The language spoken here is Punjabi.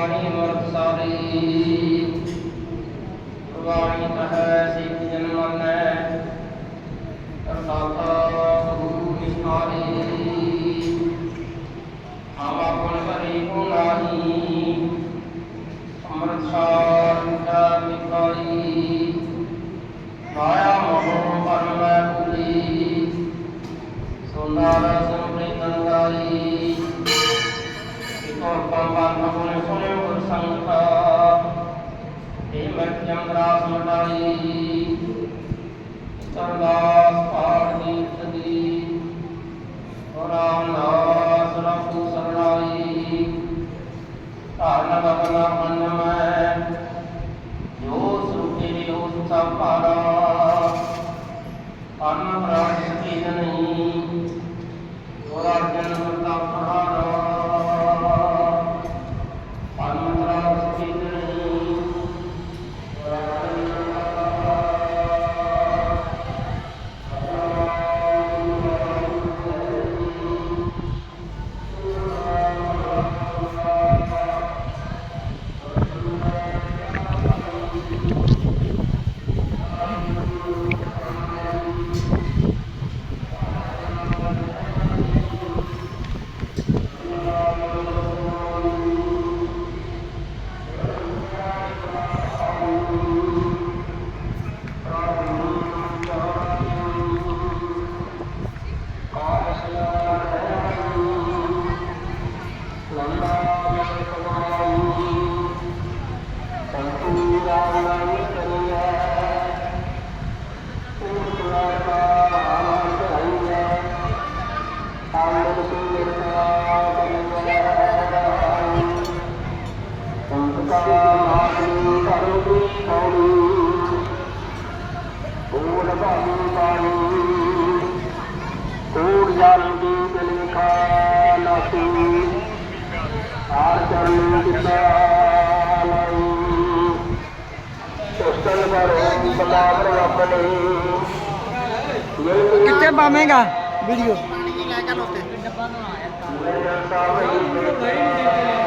ਵਾਰੀ ਵਾਣੀ ਕਹੈ ਸਿੱਖ ਜਨ ਮੰਨੈ। ਕਰਤਾਤਾ ਗੁਰੂ ਨਿਸ਼ਾਨੀ ਆਵਾ ਗੁਣ ਕਰੀ ਕੋ ਨਾਹੀ। ਅੰਮ੍ਰਿਤ ਸਾਰ ਮਿਠਾ ਮਿਠਾਈ ਮਾਇਆ ਮੋਹ ਪਰਮ ਮੈਂ ਭੁਲੀ ਸੁਨਾਰ ਸਮ੍ਰਿਤ ਗੰਗਾਈ ਇਕੋ ਪੰਪਨ ਗੁਣ ਸੁਨੇ ਗੁਰ ਸੰਗਤਾ ਏ ਮਰਜਮ ਰਾਸ ਮਟਾਈ ਸਰਦਾਸ ਪਾੜ ਦੀਪ ਦੀ ਰਾਮ ਨਾਸ ਰਖੂ ਸਰਣਾਈ ਧਾਰਨ ਬਗਨਾ ਮਨ ਮੈਂ ਜੋ ਸੁਖੀ ਹੋ ਸਭ ਭਾਰਾ ਅਨ ਪ੍ਰਾਣ ਸਤੀ ਨਹੀਂ ਹੋਰਾ ਜਨਮ ਦਾ ਪਹਾੜਾ ਕੋੜ ਜਲ ਦੀ ਦਿਲਖਾ ਨਾਸੀ ਆਰ ਚਰਨ ਕਿਤਾ ਲਾਈ ਉਸਤਨ ਪਰ ਬਲਾਵਰ ਆਪਣੇ ਕਿੱਥੇ ਪਾਵੇਂਗਾ? ਵੀਡੀਓ। ਮੇਰੇ ਸਾਹਿਬ